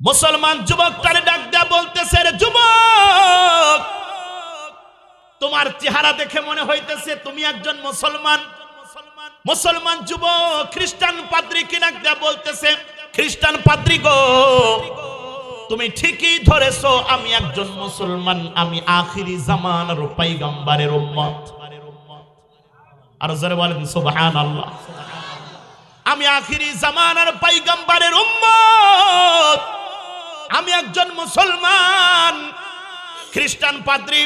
মুসলমান যুবক তারে ডাক দেয়া বলতেছে, রে যুবক, তোমার চেহারা দেখে মনে হইতেছে তুমি একজন মুসলমান। মুসলমান যুবক, খ্রিস্টান পাদ্রী কি ডাক দেয়া বলতেছে, খ্রিস্টান পাদ্রী গো, তুমি ঠিকই ধরেছো, আমি একজন মুসলমান, আমি আখিরি জামানার পাইগাম্বারের উম্মত। আর জোরে বলেন, সুবহানাল্লাহ, আমি আখিরি জামানার পাইগাম্বারের উম্মত। আমি একজন মুসলমান। খ্রিস্টান পাদ্রী,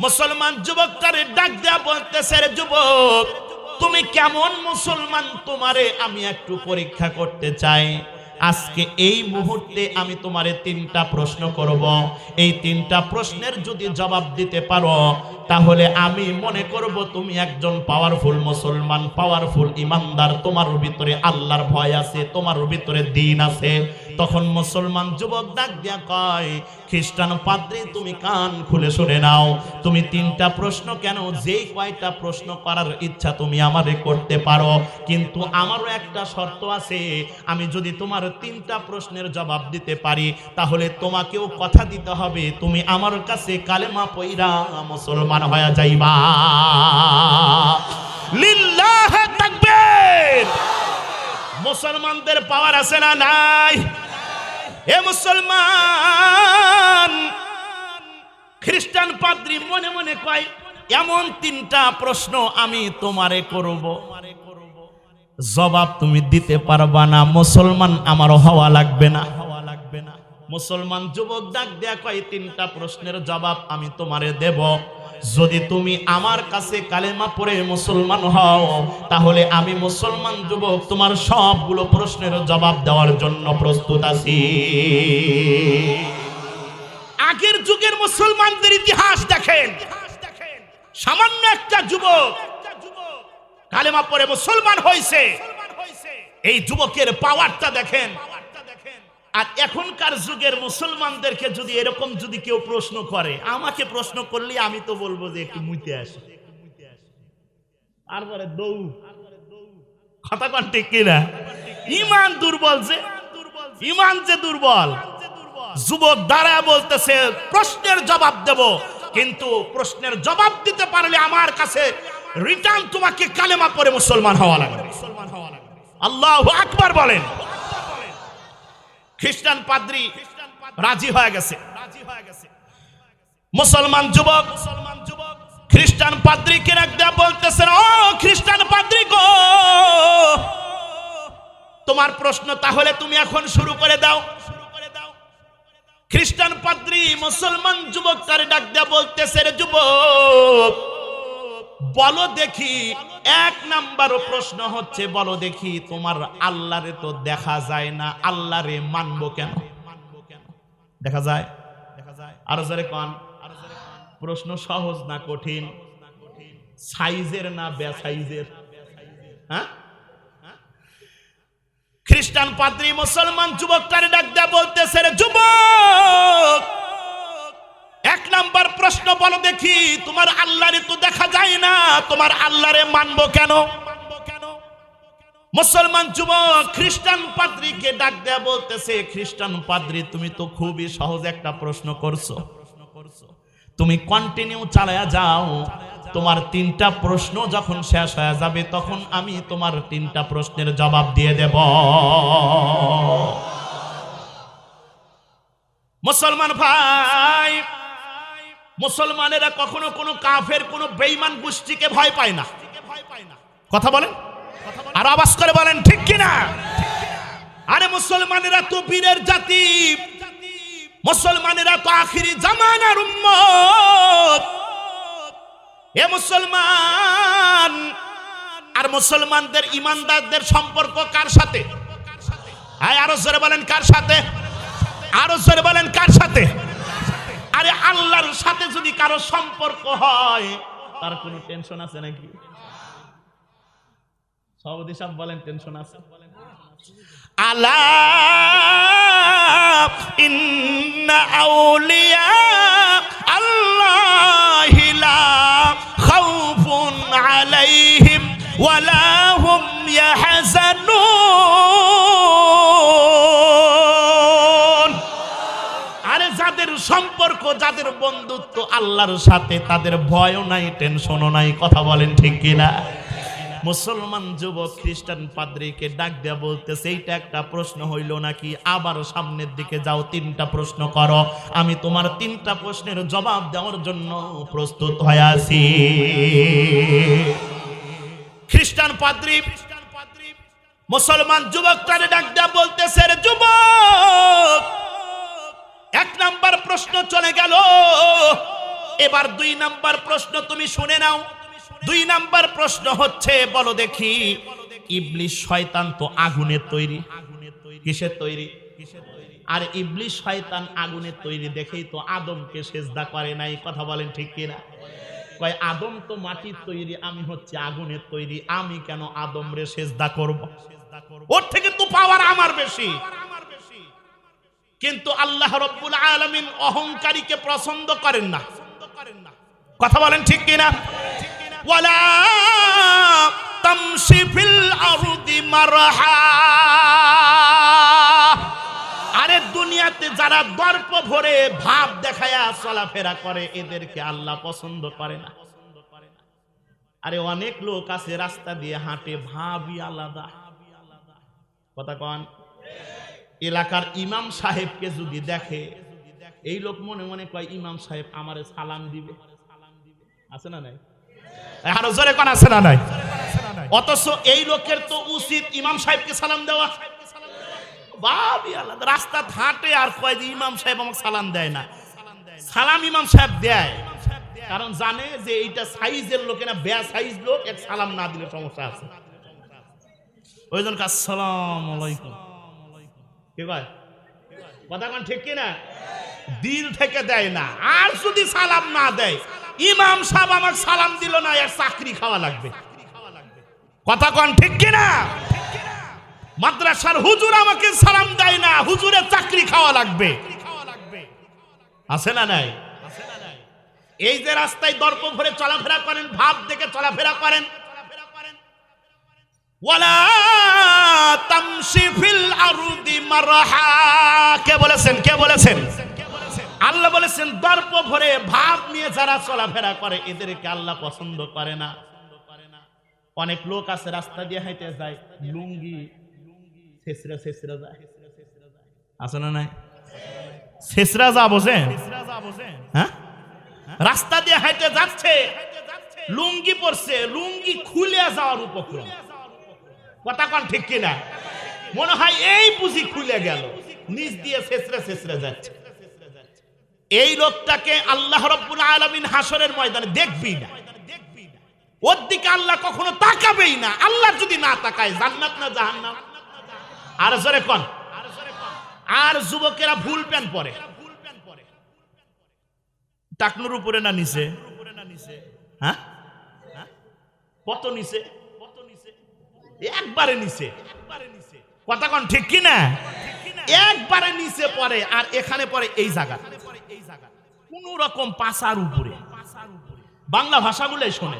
মুসলমান যুবকটারে ডাক দেয়া বলতেছে, রে যুবক, তুমি কেমন মুসলমান? তোমারে আমি একটু পরীক্ষা করতে চাই। আজকে এই মুহূর্তে আমি তোমারে তিনটা প্রশ্ন করব। এই তিনটা প্রশ্নের যদি জবাব দিতে পারো, তাহলে আমি মনে করব তুমি একজন পাওয়ারফুল মুসলমান পাওয়ারফুল ইমানদার। তোমার ভিতরে আল্লাহর ভয় আছে, তোমার ভিতরে দিন আছে। তখন মুসলমান যুবক ডাক দিয়া কয়, খ্রিস্টান পাদ্রী, তুমি কান খুলে শুনে নাও। তুমি তিনটা প্রশ্ন কেন? যেই কয়টা প্রশ্ন করার ইচ্ছা তুমি আমারে করতে পারো। কিন্তু আমারও একটা শর্ত আছে। আমি যদি তোমার তিনটা প্রশ্নের জবাব দিতে পারি, তাহলে তোমাকেও কথা দিতে হবে। তুমি আমার কাছে কালেমা পইরা মুসলমান হয়ে যাইবা। লিল্লাহ তাকবীর! মুসলমানদের পাওয়ার আছে না নাই? এ মুসলমান, খ্রিস্টান পাদ্রী মনে মনে কয়, এমন তিনটা প্রশ্ন আমি তোমারে করব। জবাব তুমি দিতে পারবা না। মুসলমান আমার হওয়া লাগবে না। হওয়া লাগবে না মুসলমান যুবক ডাক দেয়া কয়, তিনটা প্রশ্নের জবাব আমি তোমারে দেব। যদি তুমি আমার কাছে কালেমা পড়ে মুসলমান হও, তাহলে আমি মুসলমান যুবক তোমার সবগুলো প্রশ্নের জবাব দেওয়ার জন্য প্রস্তুত আছি। আগের যুগের মুসলমানদের ইতিহাস দেখেন। সামান্য একটা যুবক কালেমা পরে মুসলমান হয়েছে এই যুবকের পাওয়ারটা দেখেন। আর এখনকার যুগের মুসলমানদেরকে যদি এরকম যদি কেউ প্রশ্ন করে, আমাকে প্রশ্ন করলে আমি তো বলব যে একটু মুইতে আসে। তারপরে দৌ কথা কন ঠিক কিনা? ইমান দুর্বল যে। ইমান যে দুর্বল। যুবক দাঁড়ায় বলতেছে, প্রশ্নের জবাব দেব, কিন্তু প্রশ্নের জবাব দিতে পারলে আমার কাছে রিটার্ন তোমাকে কালেমা পরে মুসলমান হওয়া লাগবে। আল্লাহ আকবার বলেন। খ্রিস্টান পাদ্রী রাজি হয়ে গেছে। মুসলমান যুবক মুসলমান যুবক খ্রিস্টান পাদ্রীকে একটা বলতেছেন, ও খ্রিস্টান পাদ্রী গো, তোমার প্রশ্ন তাহলে তুমি এখন শুরু করে দাও। খ্রিস্টান পাদ্রী মুসলমান যুবক তার ডাক দেয়া বলতেছে, রে যুবক বলো দেখি, এক নাম্বার প্রশ্ন হচ্ছে, বলো দেখি তোমার আল্লাহরে তো দেখা যায় না, আল্লাহরে মানবো কেন? দেখা যায়? আরও জোরে কন। প্রশ্ন সহজ না কঠিন? সাইজের না বেসাইজের? হ্যাঁ? খ্রিস্টান পাদ্রী মুসলমান যুবক তার ডাক দেয়া বলতেছে বলো দেখি, তোমার আল্লাহরে তো দেখা যায় না, তোমার আল্লাহরে মানবো কেন? মুসলমান যুবক, খ্রিস্টান পাদ্রীকে ডাক দেয়া বলতেছে, খ্রিস্টান পাদ্রী, তুমি তো খুবই সহজ একটা প্রশ্ন করছ। তুমি কন্টিনিউ চালায়া যাও। তোমার তিনটা প্রশ্ন যখন শেষ হয়ে যাবে, তখন আমি তোমার তিনটা প্রশ্নের জবাব দিয়ে দেব। মুসলমান ভাই মুসলমানেরা কখনো কোনো কাফের, কোনো বেইমান গোষ্ঠীকে ভয় পায় না। কথা বলেন? আর আওয়াজ করে বলেন, ঠিক কিনা? আরে মুসলমানেরা তো বীরের জাতি। মুসলমানেরা তো আখিরি জামানার উম্মত। এ মুসলমান, আর মুসলমানদের ইমানদারদের সম্পর্ক কার সাথে? আরও জোরে বলেন, কার সাথে? আরও জোরে বলেন, কার সাথে? আরে আল্লাহর সাথে যদি কারও সম্পর্ক হয়, তার কোনো টেনশন আছে নাকি? সভাপতি সাহেব বলেন টেনশন আছে? ইন্না আউলিয়া আল্লাহি লা খাউফুন আলাইহিম ওয়ালা হুম ইয়াহজানুন। সম্পর্ক, যাদের বন্ধুত্ব আল্লাহর সাথে, তাদের ভয়ও নাই, টেনশনও নাই, কথা বলেন ঠিক কিনা? মুসলমান যুবক, খ্রিস্টান পাদ্রীকে ডাক দেয়া বলতেছে, এইটা একটা প্রশ্ন হইল নাকি? আবার সামনের দিকে যাও, তিনটা প্রশ্ন করো। আমি তোমার তিনটা প্রশ্নের জবাব দেওয়ার জন্য প্রস্তুত হয়ে আছি। খ্রিস্টান পাদ্রী, মুসলমান যুবক তারে ডাক দেয়া বলতেছে যুবক এক নাম্বার প্রশ্ন চলে গেল। এবার দুই নাম্বার প্রশ্ন তুমি শুনে নাও। দুই নাম্বার প্রশ্ন হচ্ছে, বলো দেখি ইবলিশ শয়তান তো আগুনের তৈরি। কিসের তৈরি? আর ইবলিশ শয়তান আগুনের তৈরি দেখেই তো আদমকে সেজদা করে নাই, কথা বলেন ঠিক কিনা? কয়, আদম তো মাটির তৈরি, আমি হচ্ছে আগুনের তৈরি, আমি কেন আদম রে সেজদা করব? ওর থেকে তো পাওয়ার আমার বেশি। কিন্তু আল্লাহ রব্বুল আলামিন অহংকারীকে পছন্দ করেন না। কথা বলেন ঠিক কিনা? ওয়ালা তামশি ফিল আরদি মারহা। আরে দুনিয়াতে যারা দর্প ভরে ভাব দেখায়া চলাফেরা করে, এদেরকে আল্লাহ পছন্দ করে না। আরে অনেক লোক আছে রাস্তা দিয়ে হাঁটে, ভাবই আলাদা। কথা কন। এলাকার ইমাম সাহেবকে যদি দেখে, এই লোক মনে মনে কয়, ইমাম সাহেব আমারে সালাম দিবে। আছে না নাই? আরও জোরে কোন, আছে না নাই? অথচ এই লোকের তো উচিত ইমাম সাহেবকে সালাম দেওয়া। রাস্তা হাঁটে আর কয় যে ইমাম সাহেব আমাকে সালাম দেয় না। সালাম ইমাম সাহেব দেয়। কারণ জানে যে এইটা সাইজের লোকে না বেয়া সাইজ লোক, এক সালাম না দিলে সমস্যা আছে। ওই জন্য আসসালাম আলাইকুম। কি কয় কথা কোন ঠিক কিনা? দিল থেকে দেয় না। আর যদি সালাম না দেয়, ইমাম সাহেব আমার সালাম দিল না, এর চাকরি খাওয়া লাগবে। কথা কন ঠিক কিনা? মাদ্রাসার হুজুর আমাকে সালাম দেয় না, হুজুরের চাকরি খাওয়া লাগবে। আছে না নাই? এই যে রাস্তায় দর্প ভরে চলাফেরা করেন, ভাব দেখে চলাফেরা করেন ওয়ালা তামশি ফিল আরদি মারহা। কে বলেছেন কে বলেছেন? আল্লাহ বলেছেন, দর্প ভরে ভাব নিয়ে যারা চলাফেরা করে, এদেরকে আল্লাহ পছন্দ করে না। অনেক লোক আছে, রাস্তা দিয়ে হাইতে যায়, লুঙ্গি ছেসরা ছেসরা যায়। আছে না নাই? ছেসরা যা বোঝেন হ্যাঁ? রাস্তা দিয়ে হাইতে যাচ্ছে, লুঙ্গি পরছে, লুঙ্গি খুলে যাওয়ার উপক্রম। কথা কন ঠিক কিনা? মনে হয় এই বুঝি খুলে গেল। নিচ দিয়ে শেষরে ছেসরে যাচ্ছে। এই লোকটাকে আল্লাহ রব্বুল আলামিন হাসরের ময়দানে দেখবি না। ওর দিকে আল্লাহ কখনো তাকাবেই না। আল্লাহ যদি না তাকায়, জান্নাত না জাহান্নাম? আর জোরে কন। আর যুবকেরা ভুল প্যান পরে। টাকনুর উপরে না নিচে? হ্যাঁ? কত নিচে? একবারে নিচে। কথা কন ঠিক কি না? একবারে নিচে পড়ে আর এখানে পড়ে এই জায়গা। কোন রকম পাশার উপরে। বাংলা ভাষাগুলোই শোনে।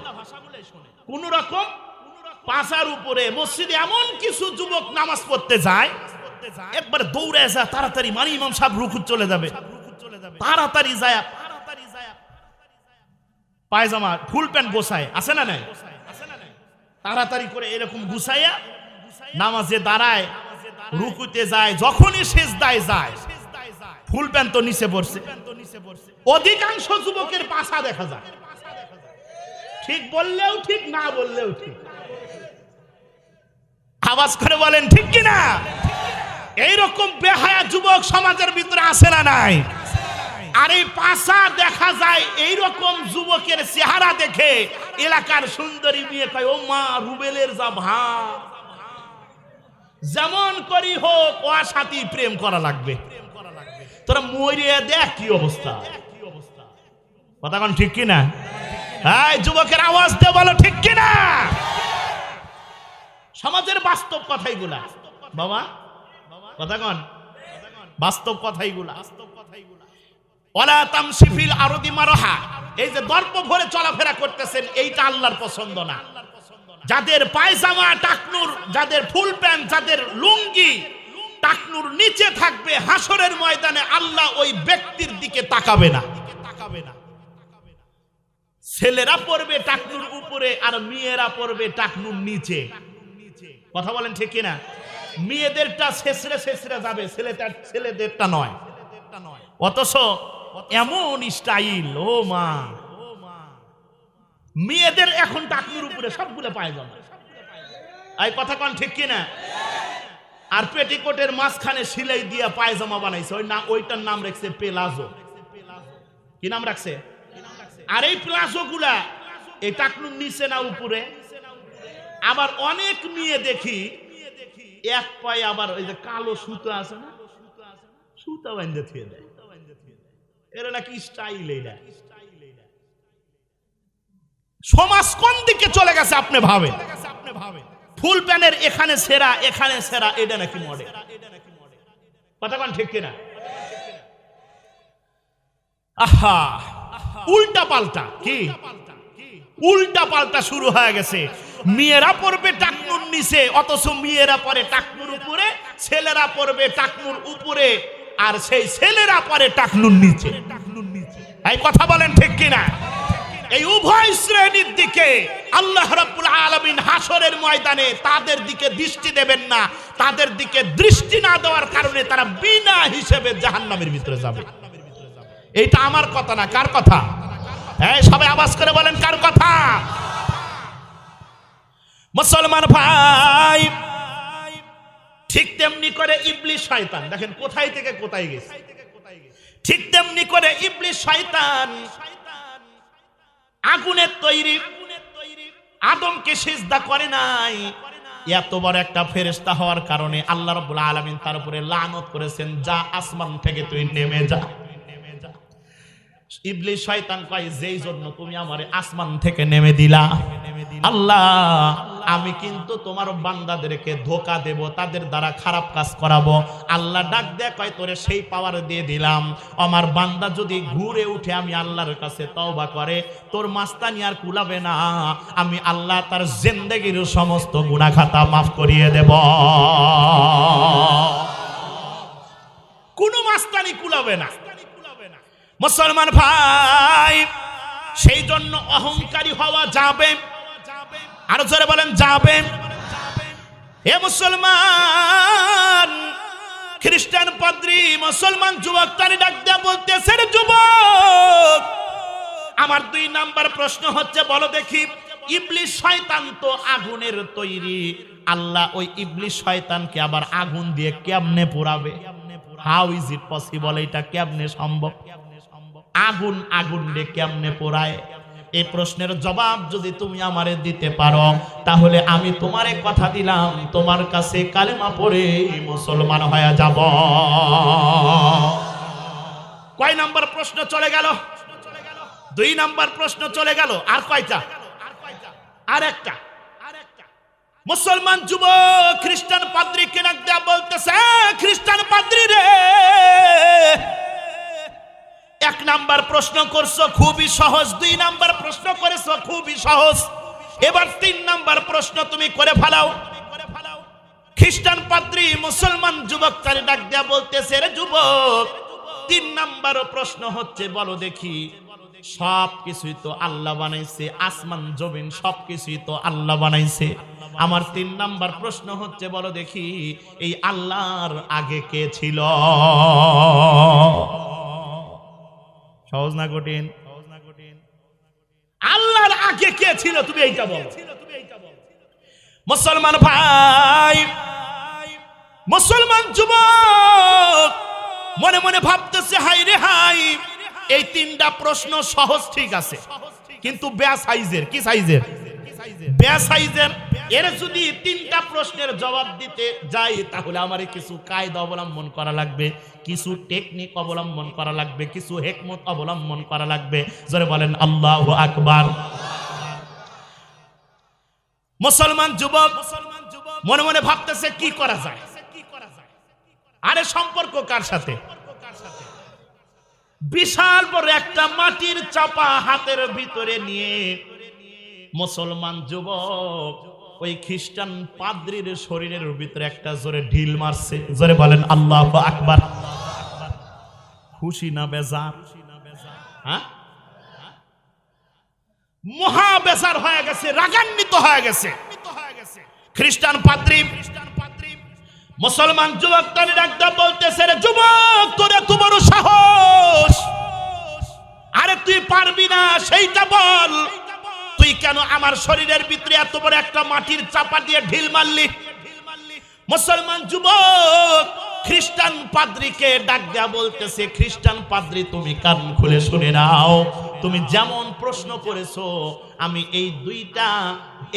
কোন রকম পাশার উপরে। মসজিদে এমন কিছু যুবক নামাজ পড়তে যায়, একবার দৌড়ে যায় তাড়াতাড়ি মানে ইমাম সাহেব রুকুত চলে যাবে। তাড়াতাড়ি যায়। পায়জামা, ফুল প্যান্ট গোসায় আছে না নাই? তাড়াতাড়ি করে এরকম গুছাইয়া নামাজে দাঁড়ায়, রুকুতে যায়, যখনই শেষ দায় যায়, ফুল প্যান্ট নিচে পড়ছে। অধিকাংশ যুবকের পাশা দেখা যায়। ঠিক বললেও ঠিক, না বললেও ঠিক। আওয়াজ করে বলেন, ঠিক কিনা? এইরকম বেহায়া যুবক সমাজের ভিতরে আসে না নাই? আর এই পাশা দেখা যায় এইরকম যুবকের চেহারা দেখে এলাকার সুন্দরী মেয়ে কয়, ও মা, রুবেলের যা ভাব। যেমন করি হোক ও সাথে প্রেম করা লাগবে। তোরা মরিয়ে দেখ কি অবস্থা। কথা কোন ঠিক কিনা? হ্যাঁ যুবকের আওয়াজ দে, বলো ঠিক কিনা? সমাজের বাস্তব কথাই গুলা বাবা, কথা কন। বাস্তব কথাই গুলা ওলা তামসিফিল আরদি মারহা। এই যে দর্প ভরে চলাফেরা করতেছেন, এইটা আল্লাহর পছন্দ না। যাদের পায়জামা টাকনুর, যাদের ফুল প্যান্ট, যাদের লুঙ্গি টাকনুর নিচে থাকবে, হাসরের ময়দানে আল্লাহ ওই ব্যক্তির দিকে তাকাবে না। তাকাবে না ছেলেরা পড়বে টাকনুর উপরে আর মেয়েরা পড়বে টাকনুর নিচে। কথা বলেন ঠিক কিনা? মেয়েদেরটা শেষরে শেষরে যাবে, ছেলেটা ছেলেদেরটা নয়। অথচ এমন স্টাইল, ও মা। মেয়েদের এখন টাকনুর উপরে সবগুলো পায় যাবে এই কথা কন ঠিক কিনা? আর পেটিকোটের মাঝখানে সিলাই দিয়া পায়জামা বানাইছে। ওই না ওইটার নাম রাখছে পেলাজো। কি নাম রাখছে? আর এই প্লাজো গুলা এই টাকনুর নিচে না উপরে। আবার অনেক মেয়ে দেখি, এক পায়ে আবার ওই যে কালো সুতো আছে না? সুতা বান্ধে থুয়ে দেয়। এরা নাকি স্টাইল এইটা সমাজ কোন দিকে চলে গেছে আপনি ভাবে ফুল প্যানের এখানে সেরা এখানে সেরা, এটা নাকি মডেল কথা ঠিক কিনা? আহা, উল্টা পাল্টা, কি? উল্টা পাল্টা শুরু হয়ে গেছে। মেয়েরা পড়বে টাকনুর নিচে, অথচ মেয়েরা পরে টাকনুর উপরে, ছেলেরা পড়বে টাকনুর উপরে। আর সেই ছেলেরা পরে টাকনুর নিচে। এই কথা বলেন ঠিক কিনা? এই উভয় শ্রেণির দিকে আল্লাহ রাব্বুল আলামিন হাসরের ময়দানে তাদের দিকে দৃষ্টি দেবেন না, তাদের দিকে দৃষ্টি না দেওয়ার কারণে তারা বিনা হিসেবে জাহান্নামের ভিতরে যাবে। এইটা আমার কথা না, কার কথা? হ্যাঁ সবাই আওয়াজ করে বলেন, কার কথা? মুসলমান ভাই ঠিক তেমনি করে ইবলিশ শয়তান। দেখেন, কোথায় থেকে কোথায় গেছে? ঠিক তেমনি করে ইবলিশ শয়তান আগুনের তৈরি, আদমকে সিজদা করে নাই। এত বড় একটা ফেরেস্তা হওয়ার কারণে আল্লাহ রাব্বুল আলামিন তার উপরে লানত করেছেন, যা আসমান থেকে তুই নেমে যা। ইবলিশ শয়তান কয়, যেই জন্য তুমি আমারে আসমান থেকে নেমে দিলা। আল্লাহ, আমি কিন্তু তোমার বান্দাদেরকে ধোকা দেব, তাদের দ্বারা খারাপ কাজ করাবো। আল্লাহ ডাক দেয় কয়, তোরে সেই পাওয়ার দিয়ে দিলাম। আমার বান্দা যদি ঘুরে উঠে আমি আল্লাহর কাছে তওবা করে, তোর মাস্তানি আর কুলাবে না। আমি আল্লাহ তার জিন্দেগির সমস্ত গুণাখাতা মাফ করিয়ে দেব। কোনো মাস্তানি কুলাবে না। মুসলমান ভাই, সেই জন্য অহংকারী হওয়া যাবে। আরও জোরে বলেন, যাবে। এ মুসলমান, খ্রিস্টান পাদ্রী, মুসলমান যুবক, তারি ডাক দেয়া বলতেছে, রে যুবক, আমার দুই নাম্বার প্রশ্ন হচ্ছে, বলো দেখি, ইবলিশ শয়তান তো আগুনের তৈরি। আল্লাহ ওই ইবলিশ শয়তানকে আবার আগুন দিয়ে কেমনে পোড়াবে? হাউ ইজ ইট পসিবল এটা কেমনে সম্ভব? আগুন আগুন দিয়ে কেমনে পোড়ায়? এই প্রশ্নের জবাব যদি তুমি আমারে দিতে পারো তাহলে আমি তোমারে কথা দিলাম তোমার কাছে কালেমা পড়ে মুসলমান হয়ে যাব। কয় নাম্বার প্রশ্ন চলে গেল? দুই নাম্বার প্রশ্ন চলে গেল আর কয়টা? আর একটা। মুসলমান যুবক খ্রিস্টান পাদ্রী কেনাক দেয়া বলতেছে "এ, খ্রিস্টান পাদ্রী রে এক নাম্বার প্রশ্ন করছ, খুবই সহজ। দুই নাম্বার প্রশ্ন করেছ, খুবই সহজ। এবার তিন নাম্বার প্রশ্ন তুমি করে ফেলাও। খ্রিস্টান পাদ্রী, মুসলমান যুবক তার ডাক দেয়া বলতেছে, রে যুবক, তিন নাম্বার প্রশ্ন হচ্ছে, বলো দেখি। সব কিছুই তো আল্লাহ বানাইছে, আসমান, জমিন সব কিছুই তো আল্লাহ বানাইছে। আমার তিন নাম্বার প্রশ্ন হচ্ছে, বলো দেখি, এই আল্লাহর আগে কে ছিল? সহজ না কঠিন? আল্লাহর আগে কে ছিল, তুমি এইটা বলো। মুসলমান ভাই, মুসলমান যুবক, মনে মনে ভাবতেছে হাই রে হাই এই তিনটা প্রশ্ন সহজ ঠিক আছে। কিন্তু ব্যাস সাইজের, কি সাইজের? ব্যা সাইজের। এর যদি তিনটা প্রশ্নের জবাব দিতে যাই, তাহলে আমারে কিছু কায়দা অবলম্বন করা লাগবে, কিছু টেকনিক অবলম্বন করা লাগবে, কিছু হেকমত অবলম্বন করা লাগবে। যারা বলেন, আল্লাহ আকবার। মুসলমান যুবক, মনে মনে ভাবতেছে, কি করা যায়? আরে সম্পর্ক কার সাথে? বিশাল বড় একটা মাটির চাপা হাতের ভিতরে নিয়ে মুসলমান যুবক, ওই খ্রিস্টান পাদ্রির শরীরের ভিতরে একটা জোরে ঢিল মারছে। জোরে বলেন, আল্লাহ আকবার। খুশি না হ্যাঁ? বেজার হয়ে গেছে, রাগান্বিত হয়ে গেছে। খ্রিস্টান পাদ্রী, মুসলমান যুবক তার ডাক্তার বলতেছে, রে যুবক, তোরে তোমার সাহস। আরে, তুই পারবি না, সেইটা বল। তুই কেন আমার শরীরের ভিতরে এত বড় একটা মাটির চাপা দিয়ে ঢিল মারলি? মুসলমান যুবক, খ্রিস্টান পাদ্রীকে ডাক দেয়া বলতেছে, খ্রিস্টান পাদ্রী, তুমি কান খুলে শুনে নাও। তুমি যেমন প্রশ্ন করেছ, আমি এই দুইটা,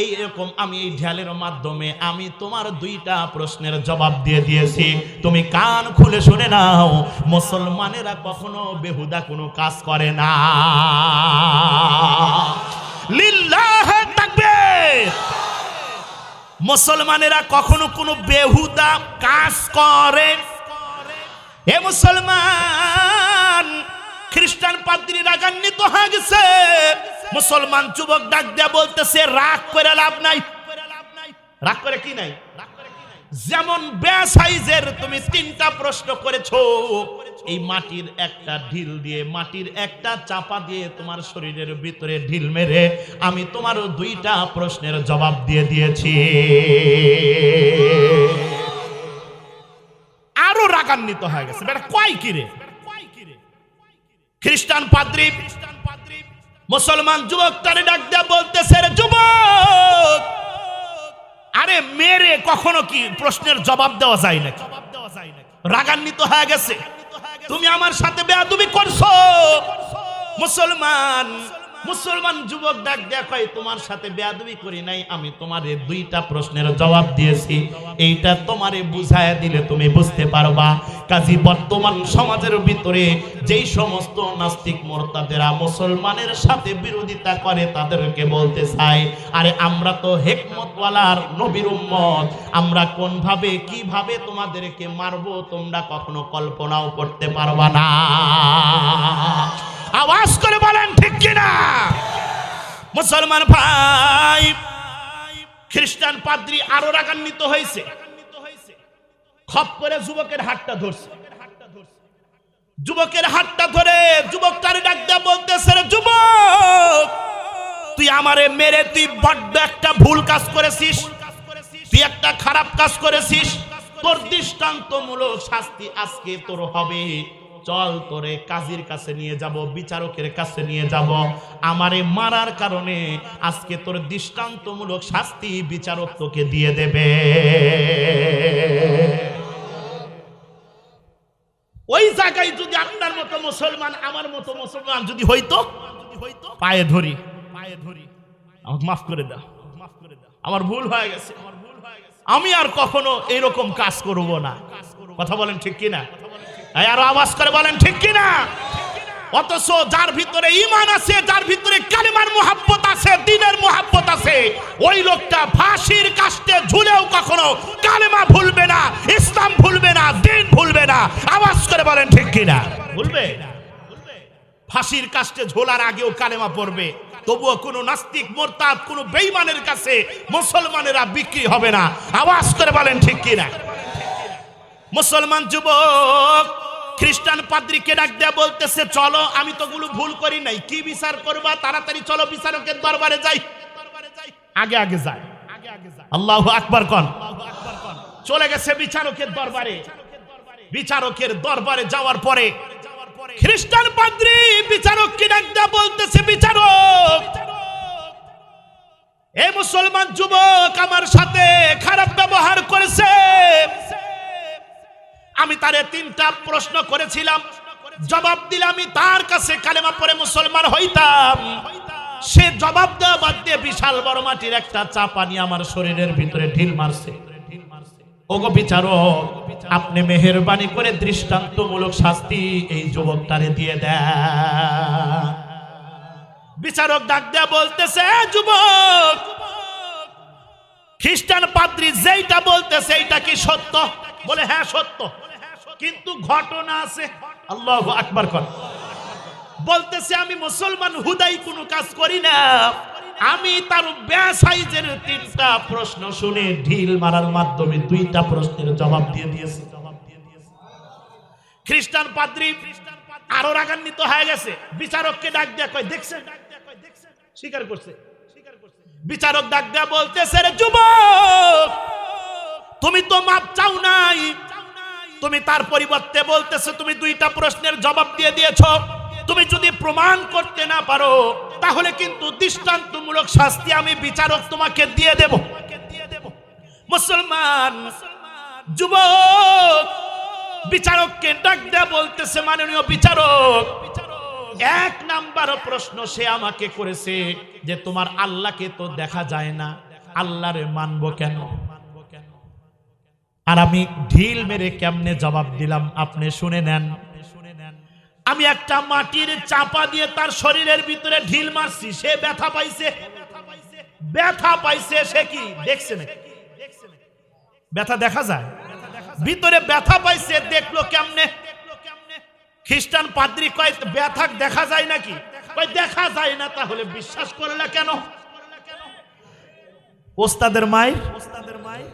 এই এরকম আমি এই ঢালের মাধ্যমে আমি তোমার দুইটা প্রশ্নের জবাব দিয়ে দিয়েছি। তুমি কান খুলে শুনে নাও। মুসলমানেরা কখনো বেহুদা কোনো কাজ করে না। মুসলমানেরা কখনো কোন বেহুদা কাজ করে। এ মুসলমান, খ্রিস্টান পাদ্রী রাগান্বিত হয়ে গেছে। মুসলমান যুবক ডাক দেয়া বলতেছে, রাগ করে লাভ নাই। রাগ করে কি নাই? যেমন বে সাইজের তুমি তিনটা প্রশ্ন করেছ, এই মাটির একটা ঢিল দিয়ে, মাটির একটা চাপা দিয়ে তোমার শরীরের ভিতরে ঢিল মেরে আমি তোমার দুইটা প্রশ্নের জবাব দিয়ে দিয়েছি। আরও রাগান্বিত হয়ে গেছে। বেটা, কয় কিরে খ্রিস্টান পাদ্রী মুসলমান যুবক তারে ডাক দেয়া বলতেছে যুবক কখনো কি প্রশ্নের জবাব দেওয়া যায় নাকি? রাগান্বিত হয়ে গেছে। তুমি আমার সাথে বেয়াদুবি করছ। মুসলমান মুসলমান যুবক ডাক দেখায় তোমার সাথে বেয়াদবি করি নাই, আমি তোমারে দুইটা প্রশ্নের জবাব দিয়েছি। এইটা তোমারে বুঝায় দিলে তুমি বুঝতে পারবা। কাজী বর্তমান সমাজের ভিতরে যেই সমস্ত নাস্তিক মোরতাদেরা মুসলমানের সাথে বিরোধিতা করে, তাদেরকে বলতে চাই, আরে আমরা তো হেকমতওয়ালার নবীর উম্মত। আমরা কোনভাবে, কীভাবে তোমাদেরকে মারবো, তোমরা কখনো কল্পনাও করতে পারবা না। আওয়াজ করে বলেন, ঠিক কিনা? মুসলমান ভাই, খ্রিস্টান পাদ্রী আরও রাগান্বিত হয়েছে। খপ করে যুবকের হাতটা ধরছে। যুবকের হাতটা ধরে যুবক তার ডাক দেয়া বলতেছে যুবক, তুই আমারে মেরে তুই বড্ড একটা ভুল কাজ করেছিস। তুই একটা খারাপ কাজ করেছিস। তোর দৃষ্টান্তমূলক শাস্তি আজকে তোর হবে। চল তোরে কাজীর কাছে নিয়ে যাব, বিচারকের কাছে নিয়ে যাব। আমারে মারার কারণে আজকে তোর দৃষ্টান্তমূলক শাস্তি বিচারক তোকে দিয়ে দেবে। ওই জায়গায় যদি আপনার মতো মুসলমান, আমার মতো মুসলমান যদি হইতো, পায়ে ধরি পায়ে ধরি। আমাকে মাফ করে দাও। মাফ করে দাও আমার ভুল হয়ে গেছে আমার ভুল হয়ে গেছে। আমি আর কখনো এরকম কাজ করব না। কথা বলেন ঠিক কিনা? আরও আওয়াজ করে বলেন, ঠিক কিনা? অথচ যার ভিতরে ইমান আছে, যার ভিতরে কালিমার মোহাব্বত আছে, দিনের মোহাব্বত আছে, ওই লোকটা ফাঁসির কাস্টে ঝুলেও কখনো কালেমা ভুলবে না, ইসলাম ভুলবে না, দিন ভুলবে না। আওয়াজ করে বলেন, ঠিক কিনা? ভুলবে? ফাঁসির কাস্টে ঝোলার আগেও কালেমা পড়বে। তবুও কোনো নাস্তিক, মোরতাদ, কোনো বেইমানের কাছে মুসলমানেরা বিক্রি হবে না। আওয়াজ করে বলেন, ঠিক কিনা? মুসলমান যুবক, খ্রিস্টান পাদ্রীকে ডাক দেয়া বলতেছে, চলো, আমি তো গুলো ভুল করি নাই। কি বিচার করবা? তাড়াতাড়ি চলো, বিচারকের দরবারে যাই। আগে আগে যায়। আল্লাহ আকবার কন। চলে গেছে বিচারকের দরবারে। বিচারকের দরবারে যাওয়ার পরে খ্রিস্টান পাদ্রী বিচারককে ডাক দেয়া বলতেছে, বিচারক, এ মুসলমান যুবক আমার সাথে খারাপ ব্যবহার করেছে। আমি তারে তিনটা প্রশ্ন করেছিলাম। জবাব দিলে আমি তার কাছে কালেমা পরে মুসলমান হইতাম। সে জবাব দেওয়া বাদ দিয়ে বিশাল বড় মাটির একটা চাপা নিয়ে আমার শরীরের ভিতরে ঢিল মারছে। ওগো বিচারক, আপনি মেহরবানি করে দৃষ্টান্তমূলক শাস্তি এই যুবকটারে দিয়ে দেন। বিচারক ডাক দেয়া বলতেছে যুবক, খ্রিস্টান পাদ্রী যেইটা বলতেছে এইটা কি সত্য? বলে হ্যাঁ সত্য। কিন্তু ঘটনা আছে। আল্লাহ আকবার কর। বলতেছে, আমি মুসলমান, হুদাই কোনো কাজ করি না। আমি তার ব্যাসাইজের তিনটা প্রশ্ন শুনে ঢিল মারার মাধ্যমে দুইটা প্রশ্নের জবাব দিয়ে দিয়েছে। খ্রিস্টান পাদ্রী আরও রাগান্বিত হয়ে গেছে। বিচারককে ডাক দেয়া কয়, দেখছেন? স্বীকার করছে। বিচারক ডাক দেয়া বলতেছে, রে যুবক, তুমি তো মাপ চাও নাই। তুমি তার পরিবর্তে বলতেছে, তুমি দুইটা প্রশ্নের জবাব দিয়ে দিয়েছ। তুমি যদি প্রমাণ করতে না পারো, তাহলে কিন্তু দৃষ্টান্তমূলক শাস্তি আমি বিচারক তোমাকে দিয়ে দেব। মুসলমান, যুবক, বিচারককে ডাক দেয়া বলতেছে মাননীয় বিচারক। এক নাম্বার প্রশ্ন সে আমাকে করেছে যে, তোমার আল্লাহকে তো দেখা যায় না, আল্লাহরে মানবো কেন? আর আমি ঢিল মেরে কেমনে জবাব দিলাম? আপনি শুনে নেন। আমি একটা মাটির চাপা দিয়ে তার শরীরের ভিতরে ঢিল মারছি। সে ব্যথা পাইছে। ব্যথা পাইছে সে কি? দেখছে ব্যথা দেখা যায়? ভিতরে ব্যথা পাইছে, দেখল কেমনে? খ্রিস্টান পাদ্রী কয়, ব্যথা দেখা যায় নাকি? দেখা যায় না, তাহলে বিশ্বাস করলে কেন? ওস্তাদের মায়ের ওস্তাদের মায়ের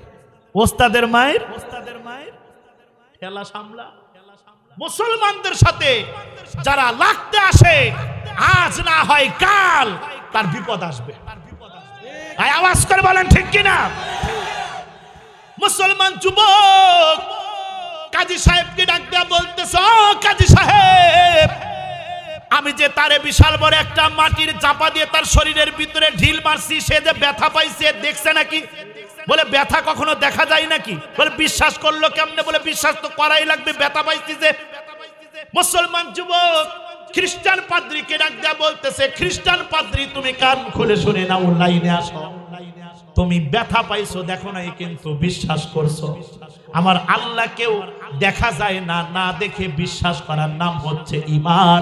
ওস্তাদের মায়ের ওস্তাদের মায়ের খেলা সামলা। মুসলমানদের সাথে যারা লাগতে আসে, আজ না হয় কাল তার বিপদ আসবে। আওয়াজ করে বলেন, ঠিক কিনা? মুসলমান যুবক, কাজী সাহেবকে ডাক দেয়া বলতেছ কাজী সাহেব, আমি যে তারে বিশাল বড় একটা মাটির চাপা দিয়ে তার শরীরের ভিতরে ঢিল মারছি, সে যে ব্যথা পাইছে, দেখছে নাকি? বলে, ব্যথা কখনো দেখা যায় নাকি? বলে, বিশ্বাস করল কেমনে? বলে, বিশ্বাস তো করাই লাগবে, ব্যথা পাইছি যে। মুসলমান যুবক, খ্রিস্টান পাদ্রীকে ডাক দেয়া বলতেছে, খ্রিস্টান পাদ্রী, তুমি কান খুলে শুনে নাও, লাইনে আসো। তুমি ব্যথা পাইছো, দেখো নাই কিন্তু বিশ্বাস করছ। আমার আল্লাহকেও দেখা যায় না না দেখে বিশ্বাস করার নাম হচ্ছে ইমান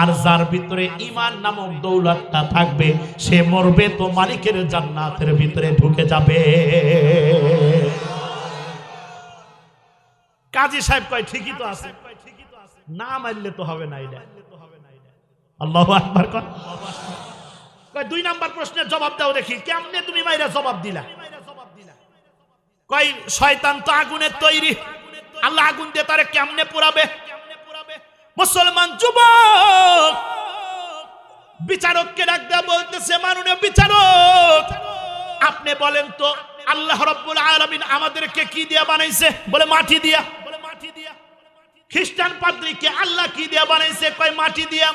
আর যার ভিতরে ইমান নামক দৌলতটা থাকবে, সে মরবে তো মালিকের জান্নাতের ভিতরে ঢুকে যাবে। কাজী সাহেব কয়, ঠিকই তো আছে। না মারলে তো হবে না এটা। আল্লাহ আকবার কর। কয়, দুই নাম্বার প্রশ্নের জবাব দাও দেখি, কেমনে তুমি মাইরা জবাব দিলা? কয়, শয়তান তো আগুনের তৈরি। আল্লাহ আগুন দিয়ে তারে কেমনে পোড়াবে? মুসলমান যুবক, বিচারককে ডাক দেয়া বলতেছে, মাননীয় বিচারক, আপনি বলেন তো আল্লাহ রব্বুল আলামিন আমাদেরকে কি দিয়া বানাইছে? বলে, মাটি দিয়া। বলে মাটি দিয়া খ্রিস্টান পাদ্রীকে আল্লাহ কি দিয়া বানাইছে? কয়, মাটি দিয়া।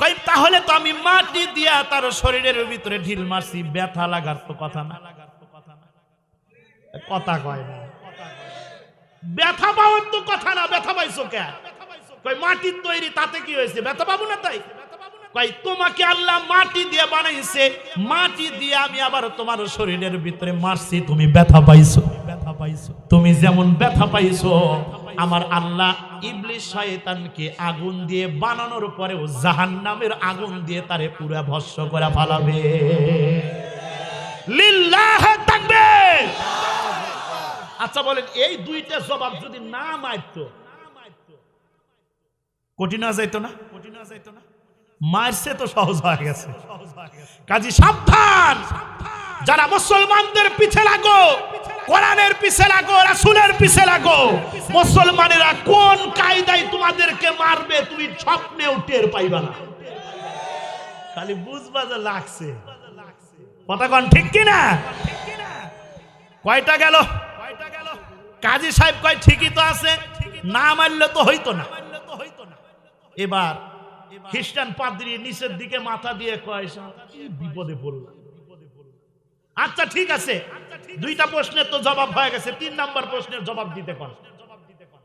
কয়, তাহলে তো আমি মাটি দিয়া তার শরীরের ভিতরে ঢিল মারছি, ব্যথা লাগার তো কথা না। কথা কয় না। ব্যথা পাওয়ার তো কথা না, ব্যথা পাইছো কে? কয়, মাটির তৈরি, তাতে কি হয়েছে? ব্যথা পাবো না তাই? কই তোমাকে আল্লাহ মাটি দিয়ে বানাইছে। মাটি দিয়ে আমি আবার তোমার শরীরের ভিতরে মারছি। তুমি ব্যথা পাইছো। ব্যথা পাইছো তুমি যেমন ব্যথা পাইছো, আমার আল্লাহ ইবলিশ শয়তানকে আগুন দিয়ে বানানোর পরেও জাহান্নামের আগুন দিয়ে তারে পুরা ভস্ম করে ফেলাবে। লিল্লাহ তাকবীর! আচ্ছা বলেন, এই দুইটা জবাব যদি না মারতো কঠিন হয়ে যাইতো না। কঠিন হয়ে যাইতো না মারছে তো সহজ হয়ে গেছে। কাজী সাবধান। যারা মুসলমানদের পিছে লাগো, কোরআনের পিছে লাগো, রাসূলের পিছে লাগো, মুসলমানেরা কোন কায়দায় তোমাদেরকে মারবে তুমি স্বপ্নেও টের পাইবা না। খালি বুঝবা যে লাগছে। কথা কন ঠিক কিনা? কয়টা গেল কয়টা গেল? কাজী সাহেব কয়, ঠিকই তো আছে, না মারলে তো হইতো না। এবার খ্রিস্টান পাদ্রী নিচের দিকে মাথা দিয়ে কয় কি বিপদে পড়লাম? আচ্ছা ঠিক আছে। দুইটা প্রশ্নের তো জবাব হয়ে গেছে। তিন নাম্বার প্রশ্নের জবাব দিতে পার।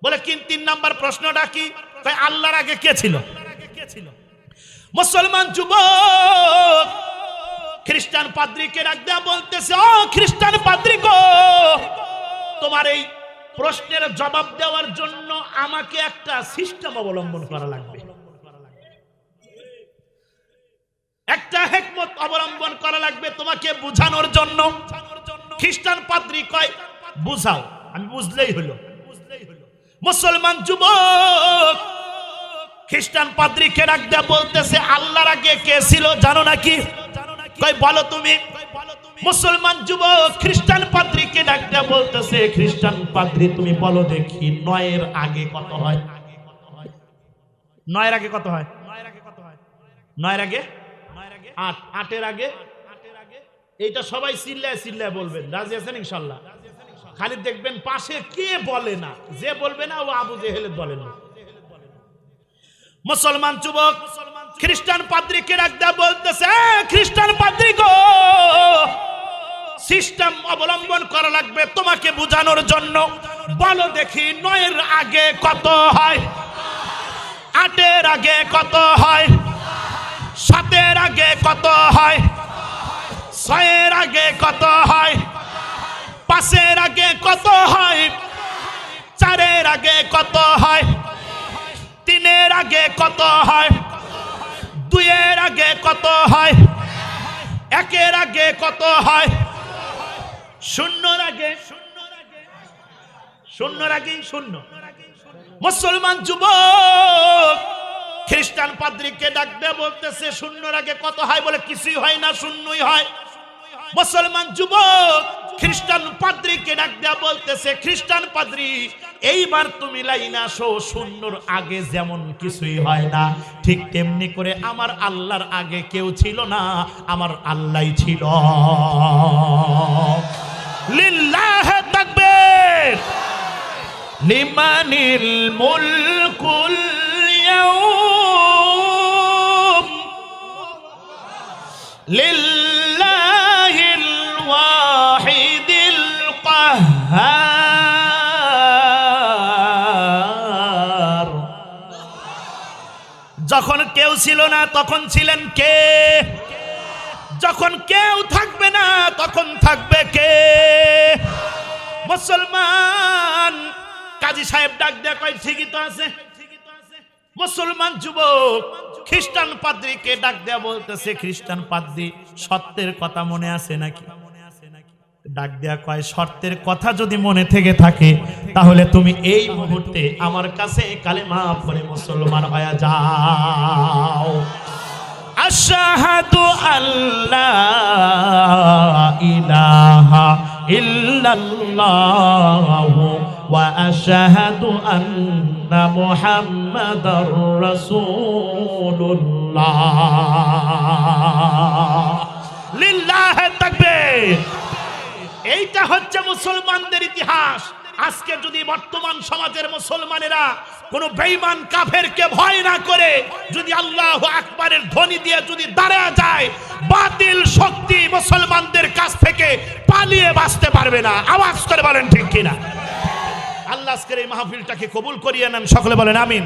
বলে কি তিন নাম্বার প্রশ্নটা কি? তাই আল্লাহর আগে কে ছিল? মুসলমান যুবক, খ্রিস্টান পাদ্রীকে ডাক দেয়া বলতেছে, ও খ্রিস্টান পাদ্রী গো, তোমার এই প্রশ্নের জবাব দেওয়ার জন্য আমাকে একটা সিস্টেম অবলম্বন করা লাগবে। একটা হেকমত অবলম্বন করা লাগবে তোমাকে বুঝানোর জন্য। খ্রিস্টান পাদ্রী কয়, বুঝাও। আমি বুঝলেই হলো। মুসলমান যুবক, খ্রিস্টান পাদ্রীকে ডাক দেয়া বলতেছে, আল্লাহর আগে কে ছিল জানো নাকি? কই বলো তুমি। মুসলমান যুবক, খ্রিস্টান পাদ্রীকে ডাকতে বলতেছে, খ্রিস্টান পাদ্রী, তুমি বলো দেখি, নয়ের আগে কত হয়? নয়ের আগে কত হয়? নয়ের আগে? আট। আটের আগে? এইটা সবাই চিল্লায় চিল্লায় বলবেন। রাজি আছেন ইনশাল্লাহ? খালি দেখবেন পাশে কে বলে না? যে বলবে না, ও আবু জেহেলের দলের মুসলমান যুবক খ্রিস্টান পাদ্রীকে রাখতে বলতেছে খ্রিস্টান পাদ্রী গো সিস্টেম অবলম্বন করা লাগবে তোমাকে বোঝানোর জন্য। বলো দেখি, নয়ের আগে কত হয়? আটের আগে কত হয়? সাতের আগে কত হয়? ছয়ের আগে কত হয়? পাঁচের আগে কত হয়? চারের আগে কত হয়? তিনের আগে কত হয়? দুইয়ের আগে কত হয়? একের আগে কত হয়? শূন্যর আগে শূন্যর আগে শূন্য। মুসলমান যুবক, খ্রিস্টান পাদ্রীকে ডাকবে, বলতেছে, শূন্যর আগে কত হয়? বলে, কিছুই হয় না, শূন্যই হয়। মুসলমান যুবক খ্রিস্টান পাদ্রিকে ডাক দেয়া বলতেছে, খ্রিস্টান পাদ্রি, এইবার তুমি লাইন আসো, শূন্যর আগে যেমন কিছুই হয় না। ঠিক তেমনি করে আমার আল্লাহর আগে কেউ ছিল না, আমার আল্লাহ ছিল। লিল্লাহ লিমানিল মুলকুল লিল কেউ ছিল না, তখন ছিলেন কে? যখন কেউ থাকবে না, তখন থাকবে কে? মুসলমান, কাজী সাহেব ডাক দেয়া কয়, ঠিকই তো আছে। মুসলমান যুবক, খ্রিস্টান পাদ্রীকে ডাক দেয়া বলতেছে, খ্রিস্টান পাদ্রী, সত্যের কথা মনে আছে নাকি? ডাক দেয়া কয়, শর্তের কথা যদি মনে থেকে থাকে, তাহলে তুমি এই মুহূর্তে আমার কাছে কালেমা পড়ে মুসলমান হয়ে যাও। আশহাদু আল্লাহ ইলাহা ইল্লাল্লাহু ওয়া আশহাদু আন্না মুহাম্মাদার রাসূলুল্লাহ। লিল্লাহ তাকবীর। এইটা হচ্ছে মুসলমানদের ইতিহাস। আজকে যদি বর্তমান সমাজের মুসলমানেরা কোন বেঈমান কাফেরকে ভয় না করে, যদি আল্লাহ আকবরের ধ্বনি দিয়ে যদি দাঁড়া যায়, বাতিল শক্তি মুসলমানদের কাছ থেকে পালিয়ে বাঁচতে পারবে না। আওয়াজ করে বলেন ঠিক কিনা? আল্লাহ আজকের এই মাহফিলটাকে কবুল করিয়ে নেন, সকলে বলেন আমিন।